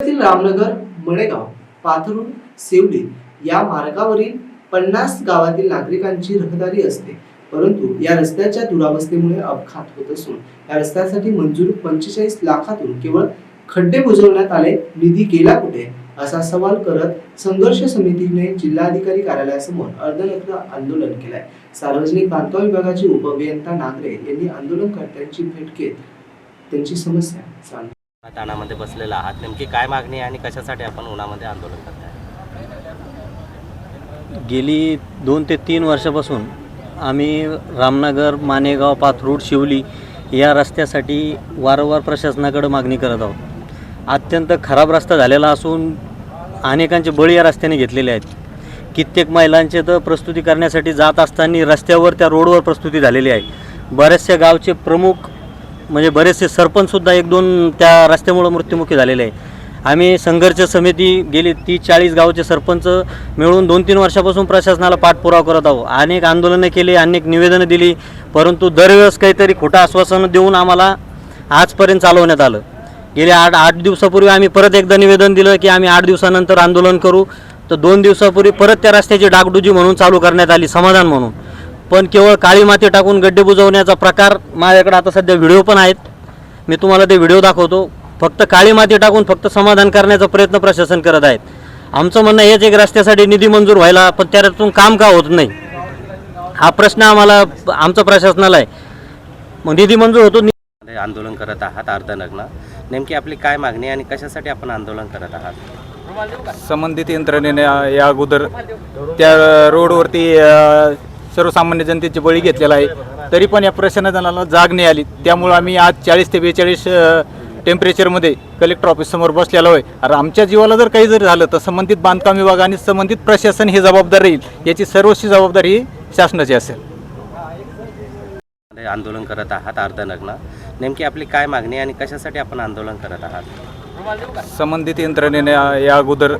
जिल्ह्यातील रामनगर मडेगाव पाथरुण सेवली या मार्गावरील पन्नास गावातील नागरिकांची रहदारी असते. परंतु या रस्त्याच्या दुरावस्थेमुळे अपघात होत असून या रस्त्यासाठी मंजूर पंचेचाळीस लाखातून केवळ खड्डे बुजवण्यात आले. निधी गेला कुठे? असा सवाल करत संघर्ष समितीने जिल्हाधिकारी कार्यालयासमोर अर्धनग्न आंदोलन केलंय. सार्वजनिक बांधकाम विभागाचे उपअभियंता नागरे यांनी आंदोलनकर्त्यांची भेट घेत त्यांची समस्या जाणून ताणामध्ये बसलेला आहात. नेमकी काय मागणी आहे आणि कशासाठी आपण उन्हामध्ये आंदोलन करताय? गेली दोन ते तीन वर्षापासून आम्ही रामनगर मानेगाव पाथरूड शिवली या रस्त्यासाठी वारंवार प्रशासनाकडे मागणी करत आहोत. अत्यंत खराब रस्ता झालेला असून अनेकांचे बळी या रस्त्याने घेतलेले आहेत. कित्येक महिलांचे तर प्रस्तुती करण्यासाठी जात असताना रस्त्यावर त्या रोडवर प्रस्तुती झालेली आहे. बऱ्याचशा गावचे प्रमुख म्हणजे बरेचसे सरपंचसुद्धा एक दोन त्या रस्त्यामुळं मृत्युमुखी झालेले आहे आम्ही संघर्ष समिती गेली तीस चाळीस गावचे सरपंच मिळून दोन तीन वर्षापासून प्रशासनाला पाठपुरावा करत आहोत. अनेक आंदोलनं केली अनेक निवेदनं दिली परंतु दरवेळेस काहीतरी खोटं आश्वासनं देऊन आम्हाला आजपर्यंत चालवण्यात आलं. गेल्या आठ आठ दिवसापूर्वी आम्ही परत एकदा निवेदन दिलं की आम्ही आठ दिवसानंतर आंदोलन करू. तर दोन दिवसापूर्वी परत त्या रस्त्याची डागडुजी म्हणून चालू करण्यात आली समाधान म्हणून. पण केवळ काळी माती टाकून गड्डे बुजवण्याचा प्रकार माझ्याकडे आता सध्या व्हिडिओ पण आहेत. मी तुम्हाला ते व्हिडिओ दाखवतो. फक्त काळी माती टाकून फक्त समाधान करण्याचा प्रयत्न प्रशासन करत आहेत. आमचं म्हणणं हेच एक रस्त्यासाठी निधी मंजूर व्हायला पण त्यातून काम का होत नाही? हा प्रश्न आम्हाला आमच्या प्रशासनाला आहे. मग निधी मंजूर होतो आंदोलन करत आहात अर्धनग्न नेमकी आपली काय मागणी आणि कशासाठी आपण आंदोलन करत आहात? संबंधित यंत्रणेने या अगोदर त्या रोडवरती सर्वसामान्य जनतेचे बळी घेतलेला आहे. तरी पण या प्रशासनाला जाग नाही आली. त्यामुळं आम्ही आज चाळीस ते बेचाळीस टेम्परेचरमध्ये कलेक्टर ऑफिससमोर बसलेलो आहे. आणि आमच्या जीवाला जर काही जर झालं तर संबंधित बांधकाम विभाग आणि संबंधित प्रशासन हे जबाबदार राहील. याची सर्वस्वी जबाबदारी ही शासनाची असेल. आंदोलन करत आहात अर्धनग्न. नेमकी आपली काय मागणी आणि कशासाठी आपण आंदोलन करत आहात? संबंधित यंत्रणेने या अगोदर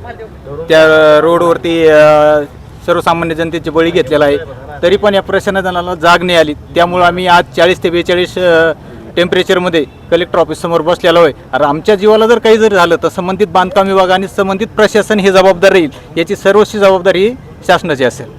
त्या रोडवरती सर्वसामान्य जनतेचे बळी घेतलेला आहे. तरी पण या प्रशासनाला जाग नाही आली. त्यामुळं आम्ही आज चाळीस ते बेचाळीस टेम्परेचरमध्ये कलेक्टर ऑफिससमोर बसलेलो आहे. आणि आमच्या जीवाला जर काही जर झालं तर संबंधित बांधकाम विभाग आणि संबंधित प्रशासन हे जबाबदार राहील. याची सर्वस्वी जबाबदारी ही शासनाची असेल.